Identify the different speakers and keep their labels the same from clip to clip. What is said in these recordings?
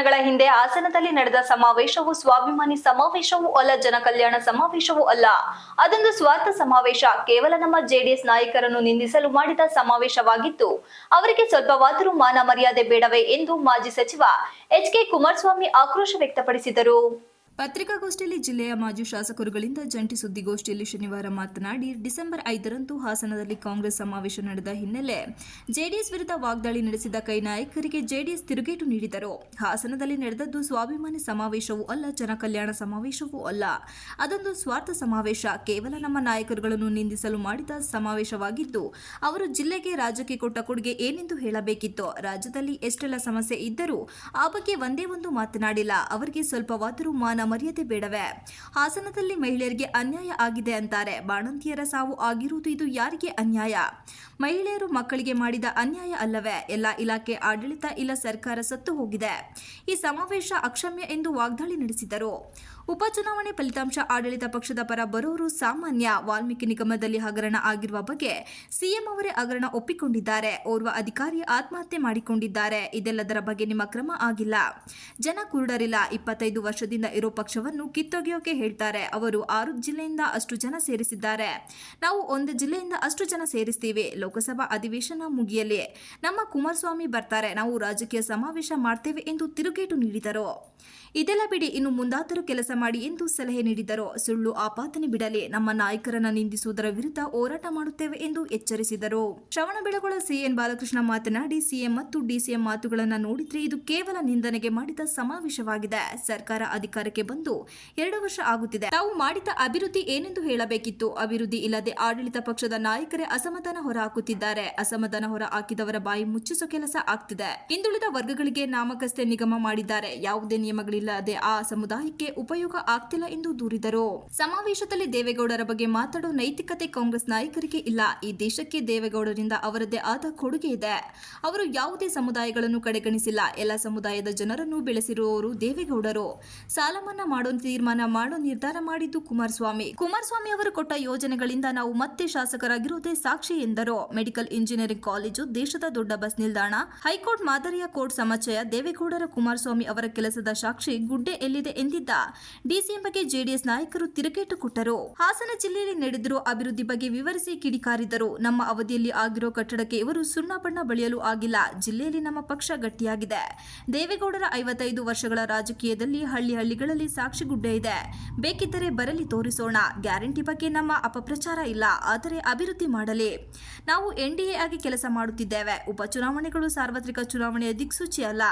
Speaker 1: ದಿನಗಳ ಹಿಂದೆ ಹಾಸನದಲ್ಲಿ ನಡೆದ ಸಮಾವೇಶವು ಸ್ವಾಭಿಮಾನಿ ಸಮಾವೇಶವೂ ಅಲ್ಲ ಜನಕಲ್ಯಾಣ ಸಮಾವೇಶವೂ ಅಲ್ಲ. ಅದೊಂದು ಸ್ವಾರ್ಥ ಸಮಾವೇಶ. ಕೇವಲ ನಮ್ಮ ಜೆಡಿಎಸ್ ನಾಯಕರನ್ನು ನಿಂದಿಸಲು ಮಾಡಿದ ಸಮಾವೇಶವಾಗಿತ್ತು. ಅವರಿಗೆ ಸ್ವಲ್ಪವಾದರೂ ಮಾನ ಮರ್ಯಾದೆ ಬೇಡವೇ ಎಂದು ಮಾಜಿ ಸಚಿವ ಎಚ್ ಕೆ ಕುಮಾರಸ್ವಾಮಿ ಆಕ್ರೋಶ ವ್ಯಕ್ತಪಡಿಸಿದರು. ಪತ್ರಿಕಾಗೋಷ್ಠಿಯಲ್ಲಿ ಜಿಲ್ಲೆಯ ಮಾಜಿ ಶಾಸಕರುಗಳಿಂದ ಜಂಟಿ ಸುದ್ದಿಗೋಷ್ಠಿಯಲ್ಲಿ ಶನಿವಾರ ಮಾತನಾಡಿ, ಡಿಸೆಂಬರ್ ಐದರಂದು ಹಾಸನದಲ್ಲಿ ಕಾಂಗ್ರೆಸ್ ಸಮಾವೇಶ ನಡೆದ ಹಿನ್ನೆಲೆ ಜೆಡಿಎಸ್ ವಿರುದ್ಧ ವಾಗ್ದಾಳಿ ನಡೆಸಿದ ಕೈ ನಾಯಕರಿಗೆ ಜೆಡಿಎಸ್ ತಿರುಗೇಟು ನೀಡಿದರು. ಹಾಸನದಲ್ಲಿ ನಡೆದದ್ದು ಸ್ವಾಭಿಮಾನಿ ಸಮಾವೇಶವೂ ಅಲ್ಲ, ಜನಕಲ್ಯಾಣ ಸಮಾವೇಶವೂ ಅಲ್ಲ. ಅದೊಂದು ಸ್ವಾರ್ಥ ಸಮಾವೇಶ. ಕೇವಲ ನಮ್ಮ ನಾಯಕರುಗಳನ್ನು ನಿಂದಿಸಲು ಮಾಡಿದ ಸಮಾವೇಶವಾಗಿದ್ದು, ಅವರು ಜಿಲ್ಲೆಗೆ ರಾಜ್ಯಕ್ಕೆ ಕೊಟ್ಟ ಕೊಡುಗೆ ಏನೆಂದು ಹೇಳಬೇಕಿತ್ತು. ರಾಜ್ಯದಲ್ಲಿ ಎಷ್ಟೆಲ್ಲ ಸಮಸ್ಯೆ ಇದ್ದರೂ ಆ ಬಗ್ಗೆ ಒಂದೇ ಒಂದು ಮಾತನಾಡಿಲ್ಲ. ಅವರಿಗೆ ಸ್ವಲ್ಪವಾದರೂ ಮಾನ ಮರ್ಯಾದೆ ಬೇಡವೇ? ಹಾಸನದಲ್ಲಿ ಮಹಿಳೆಯರಿಗೆ ಅನ್ಯಾಯ ಆಗಿದೆ ಅಂತಾರೆ. ಬಾಣಂತಿಯರ ಸಾವು ಆಗಿರುವುದು ಇದು ಯಾರಿಗೆ ಅನ್ಯಾಯ? ಮಹಿಳೆಯರು ಮಕ್ಕಳಿಗೆ ಮಾಡಿದ ಅನ್ಯಾಯ ಅಲ್ಲವೇ? ಎಲ್ಲ ಇಲಾಖೆ, ಆಡಳಿತ ಇಲ್ಲ ಸರ್ಕಾರ ಸತ್ತು ಹೋಗಿದೆ. ಈ ಸಮಾವೇಶ ಅಕ್ಷಮ್ಯ ಎಂದು ವಾಗ್ದಾಳಿ ನಡೆಸಿದರು. ಉಪಚುನಾವಣೆ ಫಲಿತಾಂಶ ಆಡಳಿತ ಪಕ್ಷದ ಪರ ಬರೋರು ಸಾಮಾನ್ಯ. ವಾಲ್ಮೀಕಿ ನಿಗಮದಲ್ಲಿ ಹಗರಣ ಆಗಿರುವ ಬಗ್ಗೆ ಸಿಎಂ ಅವರೇ ಹಗರಣ ಒಪ್ಪಿಕೊಂಡಿದ್ದಾರೆ. ಓರ್ವ ಅಧಿಕಾರಿ ಆತ್ಮಹತ್ಯೆ ಮಾಡಿಕೊಂಡಿದ್ದಾರೆ. ಇದೆಲ್ಲದರ ಬಗ್ಗೆ ನಿಮ್ಮ ಕ್ರಮ ಆಗಿಲ್ಲ. ಜನ ಕುರುಡರಿಲ್ಲ. ಇಪ್ಪತ್ತೈದು ವರ್ಷದಿಂದ ಇರೋ ಪಕ್ಷವನ್ನು ಕಿತ್ತೊಗೆಯೋಕೆ ಹೇಳ್ತಾರೆ. ಅವರು ಆರು ಜಿಲ್ಲೆಯಿಂದ ಅಷ್ಟು ಜನ ಸೇರಿಸಿದ್ದಾರೆ. ನಾವು ಒಂದು ಜಿಲ್ಲೆಯಿಂದ ಅಷ್ಟು ಜನ ಸೇರಿಸ್ತೀವಿ. ಲೋಕಸಭಾ ಅಧಿವೇಶನ ಮುಗಿಯಲಿ. ನಮ್ಮ ಕುಮಾರಸ್ವಾಮಿ ಬರ್ತಾರೆ. ನಾವು ರಾಜಕೀಯ ಸಮಾವೇಶ ಮಾಡ್ತೇವೆ ಎಂದು ತಿರುಗೇಟು ನೀಡಿದರು. ಇದೆಲ್ಲ ಬಿಡಿ, ಇನ್ನು ಮುಂದಾದರೂ ಕೆಲಸ ಮಾಡಿ ಎಂದು ಸಲಹೆ ನೀಡಿದರು. ಸುಳ್ಳು ಆಪಾದನೆ ಬಿಡಲಿ. ನಮ್ಮ ನಾಯಕರನ್ನ ನಿಂದಿಸುವುದರ ವಿರುದ್ಧ ಹೋರಾಟ ಮಾಡುತ್ತೇವೆ ಎಂದು ಎಚ್ಚರಿಸಿದರು. ಶ್ರವಣಬೆಳಗೊಳ ಸಿಎನ್ ಬಾಲಕೃಷ್ಣ ಮಾತನಾಡಿ, ಸಿಎಂ ಮತ್ತು ಡಿಸಿಎಂ ಮಾತುಗಳನ್ನು ನೋಡಿದ್ರೆ ಇದು ಕೇವಲ ನಿಂದನೆಗೆ ಮಾಡಿದ ಸಮಾವೇಶವಾಗಿದೆ. ಸರ್ಕಾರ ಅಧಿಕಾರಕ್ಕೆ ಬಂದು ಎರಡು ವರ್ಷ ಆಗುತ್ತಿದೆ. ತಾವು ಮಾಡಿದ ಅಭಿವೃದ್ಧಿ ಏನೆಂದು ಹೇಳಬೇಕಿತ್ತು? ಅಭಿವೃದ್ಧಿ ಇಲ್ಲದೆ ಆಡಳಿತ ಪಕ್ಷದ ನಾಯಕರೇ ಅಸಮಾಧಾನ ಹೊರಹಾಕುತ್ತಿದ್ದಾರೆ. ಅಸಮಾಧಾನ ಹೊರ ಹಾಕಿದವರ ಬಾಯಿ ಮುಚ್ಚಿಸೋ ಕೆಲಸ ಆಗ್ತಿದೆ. ಹಿಂದುಳಿದ ವರ್ಗಗಳಿಗೆ ನಾಮಕಸ್ಥೆ ನಿಗಮ ಮಾಡಿದ್ದಾರೆ. ಯಾವುದೇ ನಿಯಮಗಳಿಲ್ಲದೆ ಆ ಸಮುದಾಯಕ್ಕೆ ಉಪಯೋಗ ಆಗ್ತಿಲ್ಲ ಎಂದು ದೂರಿದರು. ಸಮಾವೇಶದಲ್ಲಿ ದೇವೇಗೌಡರ ಬಗ್ಗೆ ಮಾತಾಡೋ ನೈತಿಕತೆ ಕಾಂಗ್ರೆಸ್ ನಾಯಕರಿಗೆ ಇಲ್ಲ. ಈ ದೇಶಕ್ಕೆ ದೇವೇಗೌಡರಿಂದ ಅವರದ್ದೇ ಆದ ಕೊಡುಗೆ ಇದೆ. ಅವರು ಯಾವುದೇ ಸಮುದಾಯಗಳನ್ನು ಕಡೆಗಣಿಸಿಲ್ಲ. ಎಲ್ಲ ಸಮುದಾಯದ ಜನರನ್ನು ಬೆಳೆಸಿರುವವರು ದೇವೇಗೌಡರು. ಸಾಲ ಮಾಡೋ ತೀರ್ಮಾನ ಮಾಡೋ ನಿರ್ಧಾರ ಮಾಡಿದ್ದು ಕುಮಾರಸ್ವಾಮಿ. ಕುಮಾರಸ್ವಾಮಿ ಅವರು ಕೊಟ್ಟ ಯೋಜನೆಗಳಿಂದ ನಾವು ಮತ್ತೆ ಶಾಸಕರಾಗಿರುವುದೇ ಸಾಕ್ಷಿ ಎಂದರು. ಮೆಡಿಕಲ್ ಇಂಜಿನಿಯರಿಂಗ್ ಕಾಲೇಜು, ದೇಶದ ದೊಡ್ಡ ಬಸ್ ನಿಲ್ದಾಣ, ಹೈಕೋರ್ಟ್ ಮಾದರಿಯ ಕೋರ್ಟ್ ಸಮಚಯ ದೇವೇಗೌಡರ ಕುಮಾರಸ್ವಾಮಿ ಅವರ ಕೆಲಸದ ಸಾಕ್ಷಿ ಗುಡ್ಡೆ ಎಲ್ಲಿದೆ ಎಂದಿದ್ದ ಡಿಸಿಎಂ ಬಗ್ಗೆ ಜೆಡಿಎಸ್ ನಾಯಕರು ತಿರುಗೇಟು ಕೊಟ್ಟರು. ಹಾಸನ ಜಿಲ್ಲೆಯಲ್ಲಿ ನಡೆದಿರುವ ಅಭಿವೃದ್ಧಿ ಬಗ್ಗೆ ವಿವರಿಸಿ ಕಿಡಿಕಾರಿದರು. ನಮ್ಮ ಅವಧಿಯಲ್ಲಿ ಆಗಿರೋ ಕಟ್ಟಡಕ್ಕೆ ಇವರು ಸುಣ್ಣ ಬಣ್ಣ ಬಳಿಯಲು ಆಗಿಲ್ಲ. ಜಿಲ್ಲೆಯಲ್ಲಿ ನಮ್ಮ ಪಕ್ಷ ಗಟ್ಟಿಯಾಗಿದೆ. ದೇವೇಗೌಡರ ಐವತ್ತೈದು ವರ್ಷಗಳ ರಾಜಕೀಯದಲ್ಲಿ ಹಳ್ಳಿ ಹಳ್ಳಿಗಳಲ್ಲಿ ಸಾಕ್ಷಿ ಗುಡ್ಡ ಇದೆ. ಬೇಕಿದ್ದರೆ ಬರಲಿ ತೋರಿಸೋಣ. ಗ್ಯಾರಂಟಿ ಬಗ್ಗೆ ನಮ್ಮ ಅಪಪ್ರಚಾರ ಇಲ್ಲ. ಆದರೆ ಅಭಿವೃದ್ಧಿ ಮಾಡಲಿ. ನಾವು ಎನ್ಡಿಎ ಆಗಿ ಕೆಲಸ ಮಾಡುತ್ತಿದ್ದೇವೆ. ಉಪಚುನಾವಣೆಗಳು ಸಾರ್ವತ್ರಿಕ ಚುನಾವಣೆಯ ದಿಕ್ಸೂಚಿ ಅಲ್ಲ.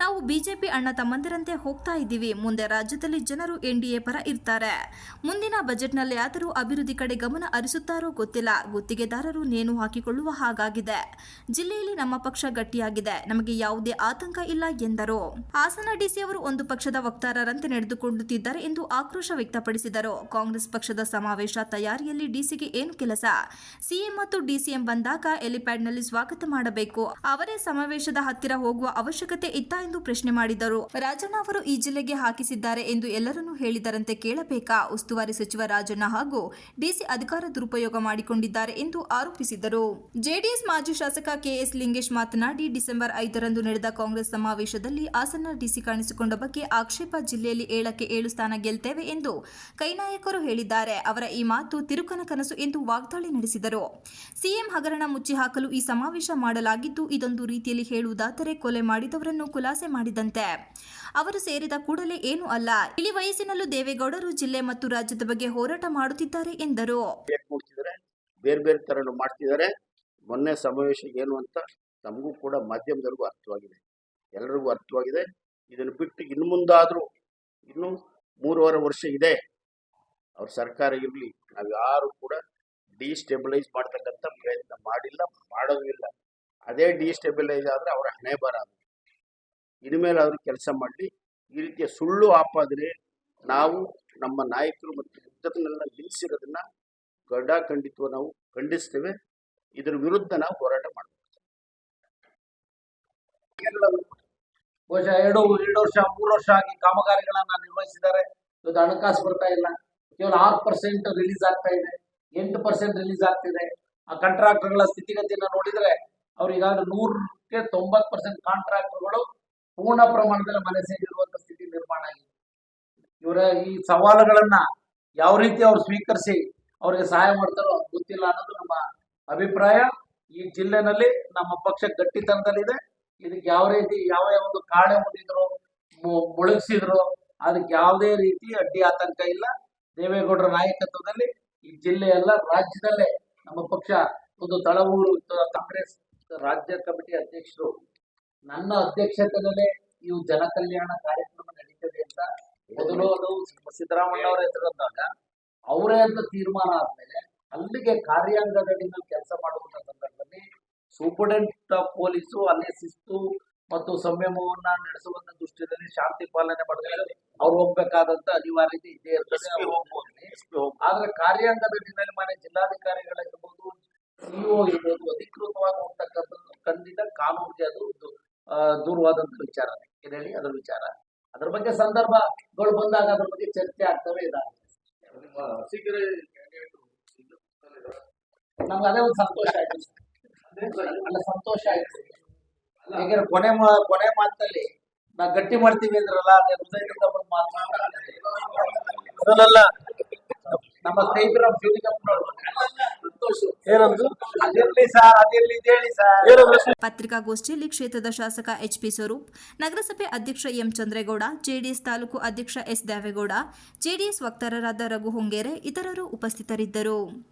Speaker 1: ನಾವು ಬಿಜೆಪಿ ಅಣ್ಣ ತಮ್ಮಂದಿರಂತೆ ಹೋಗ್ತಾ ಇದ್ದೀವಿ. ಮುಂದೆ ರಾಜ್ಯದಲ್ಲಿ ಜನರು ಎನ್ಡಿಎ ಪರ ಇರ್ತಾರೆ. ಮುಂದಿನ ಬಜೆಟ್ನಲ್ಲಿ ಆದರೂ ಅಭಿವೃದ್ಧಿ ಕಡೆ ಗಮನ ಹರಿಸುತ್ತಾರೋ ಗೊತ್ತಿಲ್ಲ. ಗುತ್ತಿಗೆದಾರರು ನೇಣು ಹಾಕಿಕೊಳ್ಳುವ ಹಾಗಾಗಿದೆ. ಜಿಲ್ಲೆಯಲ್ಲಿ ನಮ್ಮ ಪಕ್ಷ ಗಟ್ಟಿಯಾಗಿದೆ. ನಮಗೆ ಯಾವುದೇ ಆತಂಕ ಇಲ್ಲ ಎಂದರು. ಹಾಸನ ಡಿಸಿ ಅವರು ಒಂದು ಪಕ್ಷದ ವಕ್ತಾರರಂತೆ ನಡೆದುಕೊಳ್ಳುತ್ತಿದ್ದಾರೆ ಎಂದು ಆಕ್ರೋಶ ವ್ಯಕ್ತಪಡಿಸಿದರು. ಕಾಂಗ್ರೆಸ್ ಪಕ್ಷದ ಸಮಾವೇಶ ತಯಾರಿಯಲ್ಲಿ ಡಿಸಿಗೆ ಏನು ಕೆಲಸ? ಸಿಎಂ ಮತ್ತು ಡಿಸಿಎಂ ಬಂದಾಗ ಎಲಿಪ್ಯಾಡ್ನಲ್ಲಿ ಸ್ವಾಗತ ಮಾಡಬೇಕು. ಅವರೇ ಸಮಾವೇಶದ ಹತ್ತಿರ ಹೋಗುವ ಅವಶ್ಯಕತೆ ಇತ್ತ ಎಂದು ಪ್ರಶ್ನೆ ಮಾಡಿದರು. ರಾಜಣ್ಣ ಅವರು ಈ ಜಿಲ್ಲೆಗೆ ಹಾಕಿಸಿದ್ದಾರೆ ಎಂದು ಎಲ್ಲರನ್ನೂ ಹೇಳಿದರಂತೆ ಕೇಳಬೇಕಾ? ಉಸ್ತುವಾರಿ ಸಚಿವ ರಾಜಣ್ಣ ಹಾಗೂ ಡಿಸಿ ಅಧಿಕಾರ ದುರುಪಯೋಗ ಮಾಡಿಕೊಂಡಿದ್ದಾರೆ ಎಂದು ಆರೋಪಿಸಿದರು. ಜೆಡಿಎಸ್ ಮಾಜಿ ಶಾಸಕ ಕೆಎಸ್ ಲಿಂಗೇಶ್ ಮಾತನಾಡಿ, ಡಿಸೆಂಬರ್ ಐದರಂದು ನಡೆದ ಕಾಂಗ್ರೆಸ್ ಸಮಾವೇಶದಲ್ಲಿ ಹಾಸನ ಡಿಸಿ ಕಾಣಿಸಿಕೊಂಡ ಬಗ್ಗೆ ಆಕ್ಷೇಪ ಜಿಲ್ಲೆಯಲ್ಲಿ ಏಳಕ್ಕೆ ಏಳು ಸ್ಥಾನ ಗೆಲ್ತೇವೆ ಎಂದು ಕೈನಾಯಕರು ಹೇಳಿದ್ದಾರೆ. ಅವರ ಈ ಮಾತು ತಿರುಕನ ಕನಸು ಎಂದು ವಾಗ್ದಾಳಿ ನಡೆಸಿದರು. ಸಿಎಂ ಹಗರಣ ಮುಚ್ಚಿ ಹಾಕಲು ಈ ಸಮಾವೇಶ ಮಾಡಲಾಗಿದ್ದು, ಇದೊಂದು ರೀತಿಯಲ್ಲಿ ಹೇಳುವುದಾದರೆ ಕೊಲೆ ಮಾಡಿದವರನ್ನು ಖುಲಾಸೆ ಮಾಡಿದಂತೆ. ಅವರು ಸೇರಿದ ಕೂಡಲೇ ಏನೂ ಅಲ್ಲ. ಇಳಿ ವಯಸ್ಸಿನಲ್ಲೂ ದೇವೇಗೌಡರು ಜಿಲ್ಲೆ ಮತ್ತು ರಾಜ್ಯದ ಬಗ್ಗೆ ಹೋರಾಟ ಮಾಡುತ್ತಿದ್ದಾರೆ ಎಂದರು.
Speaker 2: ಬೇರೆ ಬೇರೆ ತರ ಮಾಡ್ತಿದ್ದಾರೆ. ಮೊನ್ನೆ ಸಮಾವೇಶ ಏನು ಅಂತ ನಮಗೂ ಕೂಡ ಮಾಧ್ಯಮದವ್ರಿಗೂ ಅರ್ಥವಾಗಿದೆ. ಎಲ್ಲರಿಗೂ ಅರ್ಥವಾಗಿದೆ. ಇದನ್ನು ಬಿಟ್ಟು ಇನ್ನು ಮುಂದಾದರೂ ಇನ್ನು ಮೂರುವರೆ ವರ್ಷ ಇದೆ. ಅವ್ರ ಸರ್ಕಾರ ಇರಲಿ ನಾವು ಯಾರು ಕೂಡ ಡಿಸ್ಟೆಬಿಲೈಸ್ ಮಾಡ್ತಕ್ಕಂಥ ಪ್ರಯತ್ನ ಮಾಡಿಲ್ಲ ಮಾಡೋದಿಲ್ಲ ಅದೇ ಡಿಸ್ಟೆಬಿಲೈಸ್ ಆದರೆ ಅವರ ಹಣೆ ಬರ. ಇನ್ಮೇಲೆ ಅವರು ಕೆಲಸ ಮಾಡಲಿ. ಈ ರೀತಿಯ ಸುಳ್ಳು ಆಪಾದರೆ ನಾವು, ನಮ್ಮ ನಾಯಕರು ಮತ್ತು ಮುದ್ದತನೆಲ್ಲ ನಿಲ್ಲಿಸಿರೋದನ್ನ ಖಂಡಿತವ ನಾವು ಖಂಡಿಸ್ತೇವೆ. ಇದರ ವಿರುದ್ಧ ನಾವು ಹೋರಾಟ ಮಾಡ್ತೀವಿ
Speaker 3: ಬಹುಶಃ ಎರಡು ಎರಡು ವರ್ಷ, ಮೂರು ವರ್ಷ ಆಗಿ ಕಾಮಗಾರಿಗಳನ್ನ ನಿರ್ವಹಿಸಿದ್ದಾರೆ. ಇವತ್ತು ಹಣಕಾಸು ಬರ್ತಾ ಇಲ್ಲ. ಕೇವಲ ಆರು ಪರ್ಸೆಂಟ್ ರಿಲೀಸ್ ಆಗ್ತಾ ಇದೆ. ಎಂಟು ಪರ್ಸೆಂಟ್ ರಿಲೀಸ್ ಆಗ್ತಿದೆ. ಆ ಕಾಂಟ್ರಾಕ್ಟರ್ಗಳ ಸ್ಥಿತಿಗತಿಯನ್ನ ನೋಡಿದ್ರೆ ಅವ್ರು ಈಗಾಗಲೇ ನೂರಕ್ಕೆ ತೊಂಬತ್ತು ಪರ್ಸೆಂಟ್ ಕಾಂಟ್ರಾಕ್ಟರ್ಗಳು ಪೂರ್ಣ ಪ್ರಮಾಣದಲ್ಲಿ ಮನೆ ಸೇರಿರುವಂತ ಸ್ಥಿತಿ ನಿರ್ಮಾಣ ಆಗಿದೆ. ಇವರ ಈ ಸವಾಲುಗಳನ್ನ ಯಾವ ರೀತಿ ಅವ್ರು ಸ್ವೀಕರಿಸಿ ಅವ್ರಿಗೆ ಸಹಾಯ ಮಾಡ್ತಾರೋ ಗೊತ್ತಿಲ್ಲ ಅನ್ನೋದು ನಮ್ಮ ಅಭಿಪ್ರಾಯ. ಈ ಜಿಲ್ಲೆನಲ್ಲಿ ನಮ್ಮ ಪಕ್ಷ ಗಟ್ಟಿತನದಲ್ಲಿದೆ. ಇದಕ್ಕೆ ಯಾವ ರೀತಿ ಯಾವ ಯಾವ ಒಂದು ಕಾಡೆ ಮುಟ್ಟಿದ್ರು ಮುಳುಗಿಸಿದ್ರು, ಅದಕ್ಕೆ ಯಾವುದೇ ರೀತಿ ಅಡ್ಡಿ ಆತಂಕ ಇಲ್ಲ. ದೇವೇಗೌಡರ ನಾಯಕತ್ವದಲ್ಲಿ ಈ ಜಿಲ್ಲೆಯಲ್ಲ ರಾಜ್ಯದಲ್ಲೇ ನಮ್ಮ ಪಕ್ಷ ಒಂದು ತಳವೂರು ಕಾಂಗ್ರೆಸ್ ರಾಜ್ಯ ಕಮಿಟಿ ಅಧ್ಯಕ್ಷರು. ನನ್ನ ಅಧ್ಯಕ್ಷತೆಯಲ್ಲೇ ಇವು ಜನಕಲ್ಯಾಣ ಕಾರ್ಯಕ್ರಮ ನಡೀತದೆ ಅಂತ ಮೊದಲು ಅದು ಸಿದ್ದರಾಮಯ್ಯ ಅವರ ಹೆಸರು ಅಂದಾಗ, ಅವರೇ ಅಂತ ತೀರ್ಮಾನ ಆದ್ಮೇಲೆ ಅಲ್ಲಿಗೆ ಕಾರ್ಯಾಂಗದಲ್ಲಿ ನಾವು ಕೆಲಸ ಮಾಡುವಂತ ಸಂದರ್ಭದಲ್ಲಿ ಸೂಪರ್ಡೆಂಟ್ ಆಫ್ ಪೊಲೀಸು ಅಲ್ಲಿ ಶಿಸ್ತು ಮತ್ತು ಸಂಯಮವನ್ನ ನಡೆಸುವಂತ ದೃಷ್ಟಿಯಲ್ಲಿ ಶಾಂತಿ ಪಾಲನೆ ಮಾಡಿದ್ರೆ ಅವ್ರು ಹೋಗ್ಬೇಕಾದಂತ ಅನಿವಾರ್ಯತೆ ಇದೇ ಇರ್ತದೆ. ಆದ್ರೆ ಕಾರ್ಯಾಂಗದ ನಿಟ್ಟಿನಲ್ಲಿ ಮನೆ ಜಿಲ್ಲಾಧಿಕಾರಿಗಳಿರ್ಬೋದು ಸಿಇಒ ಇರ್ಬೋದು ಅಧಿಕೃತವಾಗಿ ಹೋಗ್ತಕ್ಕಂಥದ್ದು ಖಂಡಿತ ಕಾನೂನಿಗೆ ಅದು ದೂರವಾದಂತ ವಿಚಾರ. ಏನ್ ಹೇಳಿ? ಅದ್ರ ವಿಚಾರ. ಅದ್ರ ಬಗ್ಗೆ ಸಂದರ್ಭಗಳು ಬಂದಾಗ ಅದ್ರ ಬಗ್ಗೆ ಚರ್ಚೆ ಆಗ್ತವೆ ಇದಾಗುತ್ತೆ. ನಮ್ಗೆ ಅದೇ ಒಂದು ಸಂತೋಷ ಆಯ್ತು. ಅಲ್ಲ ಸಂತೋಷ ಆಯ್ತು. ಯಾಕಂದ್ರೆ ಕೊನೆ ಮಾ- ಕೊನೆ ಮಾತಲ್ಲಿ ನಾ ಗಟ್ಟಿ ಮಾಡ್ತೀವಿ ಅಂದ್ರಲ್ಲ ಅದೇ ಹೃದಯದಿಂದ ಬಂದು ಮಾತನಾಡಲ್ಲ ನಮ್ಮ ಸ್ನೇಹಿತರು
Speaker 1: ಪತ್ರಿಕಾಗೋಷ್ಠಿಯಲ್ಲಿ ಕ್ಷೇತ್ರದ ಶಾಸಕ ಎಚ್ ಪಿ ಸ್ವರೂಪ್ ನಗರಸಭೆ ಅಧ್ಯಕ್ಷ ಎಂ ಚಂದ್ರೇಗೌಡ ಜೆಡಿಎಸ್ ತಾಲೂಕು ಅಧ್ಯಕ್ಷ ಎಸ್ ದೇವೇಗೌಡ ಜೆಡಿಎಸ್ ವಕ್ತಾರರಾದ ರಘು ಹೊಂಗೇರೆ ಇತರರು ಉಪಸ್ಥಿತರಿದ್ದರು.